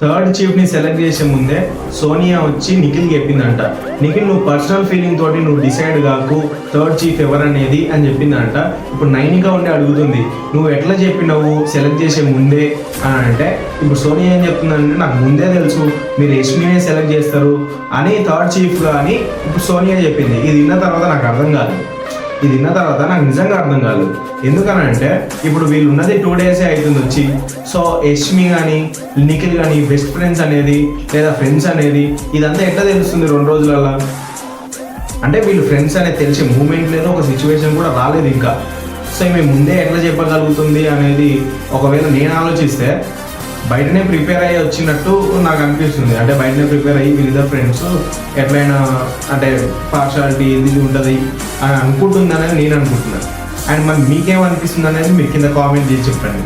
Third చీఫ్ని select చేసే ముందే సోనియా వచ్చి నిఖిల్ చెప్పిందంట. నిఖిల్ నువ్వు పర్సనల్ ఫీలింగ్ తోటి నువ్వు డిసైడ్ కాకు థర్డ్ చీఫ్ ఎవరనేది అని చెప్పిందంట. ఇప్పుడు నైనిక ఉండి అడుగుతుంది నువ్వు ఎట్లా చెప్పినావు సెలెక్ట్ చేసే ముందే? అని అంటే ఇప్పుడు సోనియా ఏం చెప్తుందంటే నాకు ముందే తెలుసు మీరు యష్మినే సెలెక్ట్ చేస్తారు అని థర్డ్ చీఫ్ అని ఇప్పుడు సోనియా చెప్పింది. ఇది విన్న తర్వాత నాకు అర్థం కాదు ఇది విన్న తర్వాత నాకు నిజంగా అర్థం కాదు ఎందుకనంటే ఇప్పుడు వీళ్ళు ఉన్నది టూ డేసే అవుతుంది వచ్చి. సో యష్మి కానీ నిఖిల్ కానీ బెస్ట్ ఫ్రెండ్స్ అనేది లేదా ఫ్రెండ్స్ అనేది ఇదంతా ఎట్లా తెలుస్తుంది రెండు రోజులలో అంటే వీళ్ళు ఫ్రెండ్స్ అనేది తెలిసే మూమెంట్ లేదు ఒక సిచ్యువేషన్ కూడా రాలేదు ఇంకా. సో మేము ముందే ఎట్లా చెప్పగలుగుతుంది అనేది ఒకవేళ నేను ఆలోచిస్తే బయటనే ప్రిపేర్ అయ్యి వచ్చినట్టు నాకు అనిపిస్తుంది. అంటే బయటనే ప్రిపేర్ అయ్యి వీళ్ళిద్దరు ఫ్రెండ్స్ ఎట్లయినా అంటే పార్షాలిటీ ఇది ఉంటుంది అని అనుకుంటుంది అనేది నేను అనుకుంటున్నాను. అండ్ మరి మీకేమనిపిస్తుంది అనేది మీరు కింద కామెంట్ చేసి చెప్పండి.